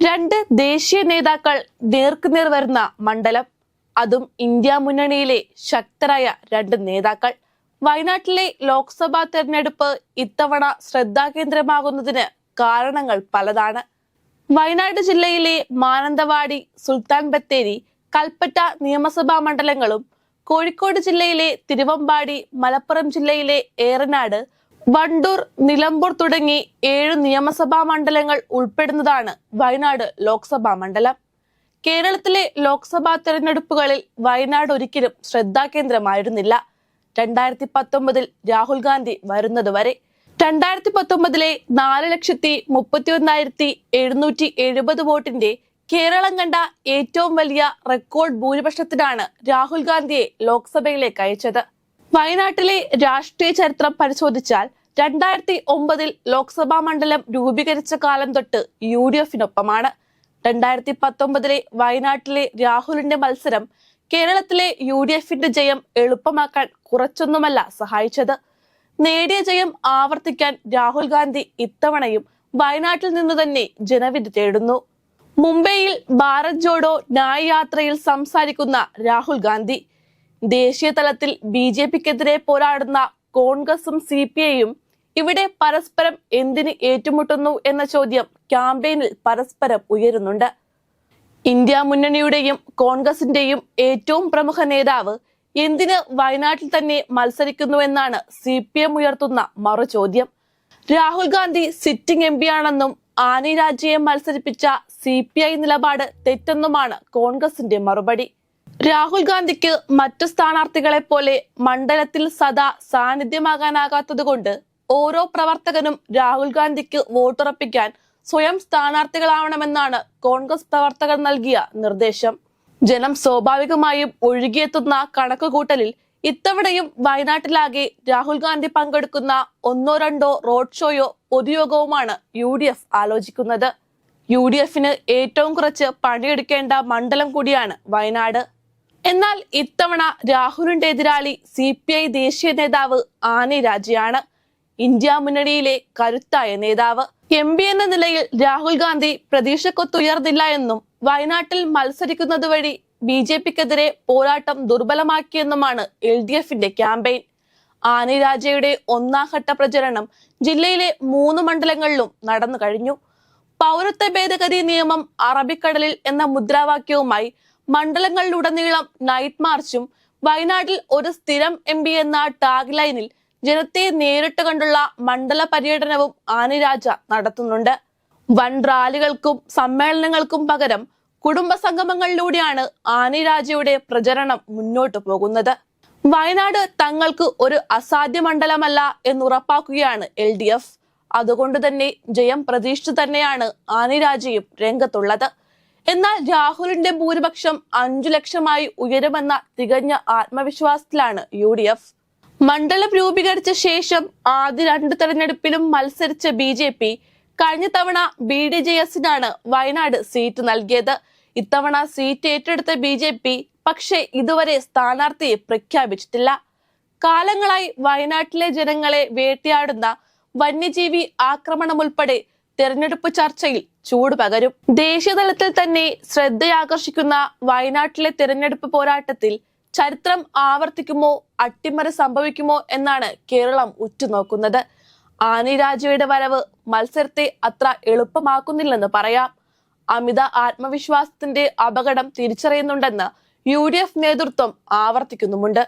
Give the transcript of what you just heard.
രണ്ട് ദേശീയ നേതാക്കൾ നേർക്കുനേർ വരുന്ന മണ്ഡലം. അതും ഇന്ത്യ മുന്നണിയിലെ ശക്തരായ രണ്ട് നേതാക്കൾ. വയനാട്ടിലെ ലോക്സഭാ തെരഞ്ഞെടുപ്പ് ഇത്തവണ ശ്രദ്ധാകേന്ദ്രമാകുന്നതിന് കാരണങ്ങൾ പലതാണ്. വയനാട് ജില്ലയിലെ മാനന്തവാടി സുൽത്താൻ ബത്തേരി കൽപ്പറ്റ നിയമസഭാ മണ്ഡലങ്ങളും കോഴിക്കോട് ജില്ലയിലെ തിരുവമ്പാടി മലപ്പുറം ജില്ലയിലെ ഏറനാട് വണ്ടൂർ നിലമ്പൂർ തുടങ്ങി ഏഴ് നിയമസഭാ മണ്ഡലങ്ങൾ ഉൾപ്പെടുന്നതാണ് വയനാട് ലോക്സഭാ മണ്ഡലം. കേരളത്തിലെ ലോക്സഭാ തെരഞ്ഞെടുപ്പുകളിൽ വയനാട് ഒരിക്കലും ശ്രദ്ധാകേന്ദ്രമായിരുന്നില്ല രണ്ടായിരത്തി പത്തൊമ്പതിൽ രാഹുൽ ഗാന്ധി വരുന്നതുവരെ രണ്ടായിരത്തി പത്തൊമ്പതിലെ നാല് ലക്ഷത്തി മുപ്പത്തി ഒന്നായിരത്തി എഴുന്നൂറ്റി എഴുപത് വോട്ടിന്റെ കേരളം കണ്ട ഏറ്റവും വലിയ റെക്കോർഡ് ഭൂരിപക്ഷത്തിനാണ് രാഹുൽ ഗാന്ധിയെ ലോക്സഭയിലേക്ക് അയച്ചത്. വയനാട്ടിലെ രാഷ്ട്രീയ ചരിത്രം പരിശോധിച്ചാൽ രണ്ടായിരത്തി ഒമ്പതിൽ ലോക്സഭാ മണ്ഡലം രൂപീകരിച്ച കാലം തൊട്ട് യു ഡി എഫിനൊപ്പമാണ് രണ്ടായിരത്തി പത്തൊമ്പതിലെ വയനാട്ടിലെ രാഹുലിന്റെ മത്സരം കേരളത്തിലെ യു ഡി എഫിന്റെ ജയം എളുപ്പമാക്കാൻ കുറച്ചൊന്നുമല്ല സഹായിച്ചത്. നേടിയ ജയം ആവർത്തിക്കാൻ രാഹുൽ ഗാന്ധി ഇത്തവണയും വയനാട്ടിൽ നിന്ന് തന്നെ ജനവിധി തേടുന്നു. മുംബൈയിൽ ഭാരത് ജോഡോ ന്യായ യാത്രയിൽ സംസാരിക്കുന്ന രാഹുൽ ഗാന്ധി ദേശീയ തലത്തിൽ ബി ജെ പിക്കെതിരെ പോരാടുന്ന കോൺഗ്രസും സി പി ഐയും ഇവിടെ പരസ്പരം എന്തിന് ഏറ്റുമുട്ടുന്നു എന്ന ചോദ്യം ക്യാമ്പയിനിൽ പരസ്പരം ഉയരുന്നുണ്ട്. ഇന്ത്യ മുന്നണിയുടെയും കോൺഗ്രസിന്റെയും ഏറ്റവും പ്രമുഖ നേതാവ് എന്തിന് വയനാട്ടിൽ തന്നെ മത്സരിക്കുന്നുവെന്നാണ് സി പി എം ഉയർത്തുന്ന മറു ചോദ്യം Rahul Gandhi sitting M P ആണെന്നും ആനി രാജയെ മത്സരിപ്പിച്ച സി പി ഐ നിലപാട് തെറ്റെന്നുമാണ് കോൺഗ്രസിന്റെ മറുപടി. രാഹുൽ ഗാന്ധിക്ക് മറ്റു സ്ഥാനാർത്ഥികളെ പോലെ മണ്ഡലത്തിൽ സദാ സാന്നിധ്യമാകാനാകാത്തതുകൊണ്ട് ഓരോ പ്രവർത്തകനും രാഹുൽ ഗാന്ധിക്ക് വോട്ടുറപ്പിക്കാൻ സ്വയം സ്ഥാനാർത്ഥികളാവണമെന്നാണ് കോൺഗ്രസ് പ്രവർത്തകർ നൽകിയ നിർദ്ദേശം. ജനം സ്വാഭാവികമായും ഒഴുകിയെത്തുന്ന കണക്കുകൂട്ടലിൽ ഇത്തവണയും വയനാട്ടിലാകെ രാഹുൽ ഗാന്ധി പങ്കെടുക്കുന്ന ഒന്നോ രണ്ടോ റോഡ് ഷോയോ പൊതുയോഗവുമാണ് യു ഡി എഫ് ആലോചിക്കുന്നത്. യു ഡി എഫിന് ഏറ്റവും കുറച്ച് പണിയെടുക്കേണ്ട മണ്ഡലം കൂടിയാണ് വയനാട്. എന്നാൽ ഇത്തവണ രാഹുലിന്റെ എതിരാളി സി പി ഐ ദേശീയ നേതാവ് ആനി രാജയാണ്. ഇന്ത്യ മുന്നണിയിലെ കരുത്തായ നേതാവ്. എം പി എന്ന നിലയിൽ രാഹുൽ ഗാന്ധി പ്രതീക്ഷക്കൊത്തുയർന്നില്ല എന്നും വയനാട്ടിൽ മത്സരിക്കുന്നത് വഴി ബി ജെ പിക്കെതിരെ പോരാട്ടം ദുർബലമാക്കിയെന്നുമാണ് എൽ ഡി എഫിന്റെ ക്യാമ്പയിൻ. ആനി രാജയുടെ ഒന്നാം ഘട്ട പ്രചരണം ജില്ലയിലെ മൂന്ന് മണ്ഡലങ്ങളിലും നടന്നു കഴിഞ്ഞു. പൗരത്വ ഭേദഗതി നിയമം അറബിക്കടലിൽ എന്ന മുദ്രാവാക്യവുമായി മണ്ഡലങ്ങളിലുടനീളം നൈറ്റ് മാർച്ചും വയനാട്ടിൽ ഒരു സ്ഥിരം എം എന്ന ടാഗ് ലൈനിൽ ജനത്തെ നേരിട്ട് കണ്ടുള്ള മണ്ഡല പര്യടനവും ആനിരാജ നടത്തുന്നുണ്ട്. വൻ റാലികൾക്കും സമ്മേളനങ്ങൾക്കും പകരം കുടുംബ സംഗമങ്ങളിലൂടെയാണ് ആനിരാജയുടെ പ്രചരണം മുന്നോട്ടു പോകുന്നത്. വയനാട് തങ്ങൾക്ക് ഒരു അസാധ്യ മണ്ഡലമല്ല എന്നുറപ്പാക്കുകയാണ് എൽ ഡി എഫ്. അതുകൊണ്ട് തന്നെ ജയം പ്രതീക്ഷിച്ചു തന്നെയാണ് ആനിരാജയും രംഗത്തുള്ളത്. എന്നാൽ രാഹുലിന്റെ ഭൂരിപക്ഷം അഞ്ചു ലക്ഷമായി ഉയരുമെന്ന തികഞ്ഞ ആത്മവിശ്വാസത്തിലാണ് യു ഡി എഫ്. മണ്ഡലം രൂപീകരിച്ച ശേഷം ആദ്യ രണ്ട് തെരഞ്ഞെടുപ്പിലും മത്സരിച്ച ബി ജെ പി കഴിഞ്ഞ തവണ ബി ഡി ജെ എസിനാണ് വയനാട് സീറ്റ് നൽകിയത്. ഇത്തവണ സീറ്റ് ഏറ്റെടുത്ത ബി ജെ പി പക്ഷേ ഇതുവരെ സ്ഥാനാർത്ഥിയെ പ്രഖ്യാപിച്ചിട്ടില്ല. കാലങ്ങളായി വയനാട്ടിലെ ജനങ്ങളെ വേട്ടയാടുന്ന വന്യജീവി ആക്രമണം ഉൾപ്പെടെ തെരഞ്ഞെടുപ്പ് ചർച്ചയിൽ ചൂട് പകരും. ദേശീയതലത്തിൽ തന്നെ ശ്രദ്ധയാകർഷിക്കുന്ന വയനാട്ടിലെ തെരഞ്ഞെടുപ്പ് പോരാട്ടത്തിൽ ചരിത്രം ആവർത്തിക്കുമോ അട്ടിമറി സംഭവിക്കുമോ എന്നാണ് കേരളം ഉറ്റുനോക്കുന്നത്. ആനി രാജയുടെ വരവ് മത്സരത്തെ അത്ര എളുപ്പമാക്കുന്നില്ലെന്ന് പറയാം. അമിത ആത്മവിശ്വാസത്തിന്റെ അപകടം തിരിച്ചറിയുന്നുണ്ടെന്ന് യു ഡി എഫ് നേതൃത്വം ആവർത്തിക്കുന്നുമുണ്ട്.